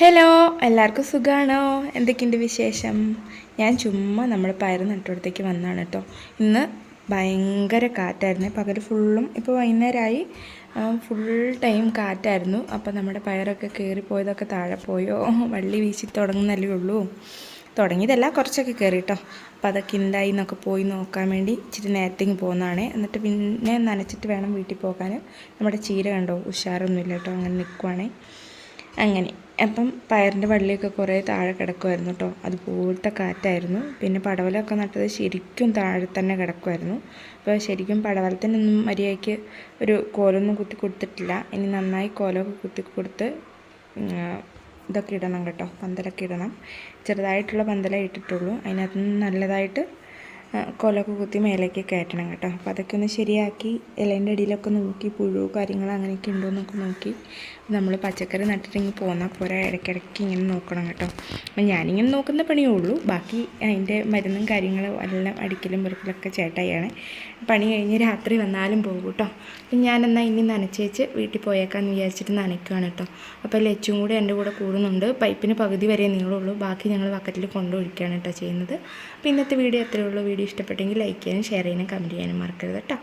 Hello എല്ലാവർക്കും സുഖമാണോ എന്തൊക്കെയുണ്ട് വിശേഷം? ഞാൻ ചുമ്മാ നമ്മൾ പയർ നട്ടുകൊടുത്തേക്ക് വന്നതാണ് കേട്ടോ. ഇന്ന് ഭയങ്കര കാറ്റായിരുന്നു. പകൽ ഫുള്ളും ഇപ്പോൾ വൈകുന്നേരമായി. Full time കാറ്റായിരുന്നു. അപ്പോൾ നമ്മുടെ പയറൊക്കെ കയറിപ്പോയതൊക്കെ താഴെ പോയോ? വള്ളി വീശി തുടങ്ങുന്നല്ലേ ഉള്ളൂ. തുടങ്ങിയതല്ല കുറച്ചൊക്കെ കയറി കേട്ടോ. അപ്പോൾ അതൊക്കെ ഉണ്ടായി എന്നൊക്കെ പോയി നോക്കാൻ വേണ്ടി ഇച്ചിരി നേരത്തേക്ക് പോകുന്നതാണ് എന്നിട്ട് പിന്നെ നനച്ചിട്ട് വേണം വീട്ടിൽ പോകാൻ നമ്മുടെ ചീര കണ്ടോ? ഉഷാറൊന്നുമില്ല കേട്ടോ. അങ്ങനെ നിൽക്കുവാണേ അങ്ങനെ. അപ്പം പയറിന്റെ വള്ളിയൊക്കെ കുറേ താഴെ കിടക്കുമായിരുന്നു കേട്ടോ അതുപോലത്തെ കാറ്റായിരുന്നു. പിന്നെ പടവലമൊക്കെ നട്ടത് ശരിക്കും താഴെ തന്നെ കിടക്കുമായിരുന്നു അപ്പോൾ ശരിക്കും പടവലത്തിനൊന്നും മര്യാദയ്ക്ക് ഒരു കോലൊന്നും കുത്തി കൊടുത്തിട്ടില്ല. ഇനി നന്നായി കോലമൊക്കെ കുത്തി കൊടുത്ത് ഇതൊക്കെ ഇടണം കേട്ടോ. പന്തലൊക്കെ ഇടണം. ചെറുതായിട്ടുള്ള പന്തലേ ഇട്ടിട്ടുള്ളൂ. അതിനകത്ത് നല്ലതായിട്ട് കൊലൊക്കെ കുത്തി മേലേക്ക് കയറ്റണം കേട്ടോ. അപ്പോൾ അതൊക്കെ ഒന്ന് ശരിയാക്കി ഇലേന്റെ അടിയിലൊക്കെ നോക്കി പുഴു കാര്യങ്ങൾ അങ്ങനെയൊക്കെ ഉണ്ടോ എന്നൊക്കെ നോക്കി. നമ്മൾ പച്ചക്കറി നട്ടിട്ടിങ്ങ് പോന്നാൽ പോരാ ഇടയ്ക്കിടയ്ക്ക് ഇങ്ങനെ നോക്കണം കേട്ടോ. അപ്പം ഞാനിങ്ങനെ നോക്കുന്ന പണിയേ ഉള്ളൂ. ബാക്കി അതിന്റെ മരുന്നും കാര്യങ്ങളും എല്ലാം അടിക്കലും വെറുപ്പിലൊക്കെ ചേട്ടായാണ് പണി കഴിഞ്ഞ് രാത്രി വന്നാലും പോകും കേട്ടോ. അപ്പം ഞാനെന്നാൽ ഇനി നനച്ചേച്ച് വീട്ടിൽ പോയേക്കാന്ന് വിചാരിച്ചിട്ട് നനയ്ക്കുകയാണ് കേട്ടോ. അപ്പോൾ ലച്ചും കൂടെ എന്റെ കൂടെ കൂടുന്നുണ്ട്. പൈപ്പിന് പകുതി വരെ നീളമുള്ളൂ ബാക്കി ഞങ്ങൾ ബക്കറ്റിൽ കൊണ്ടുപോയിക്കുകയാണ് കേട്ടോ ചെയ്യുന്നത്. അപ്പോൾ ഇന്നത്തെ വീഡിയോ എത്രയുള്ളൂ വീഡിയോ ഇഷ്ടപ്പെട്ടെങ്കിൽ ലൈക്ക് ചെയ്യാനും ഷെയർ ചെയ്യാനും കമന്റ് ചെയ്യാനും മറക്കരുത് കേട്ടോ.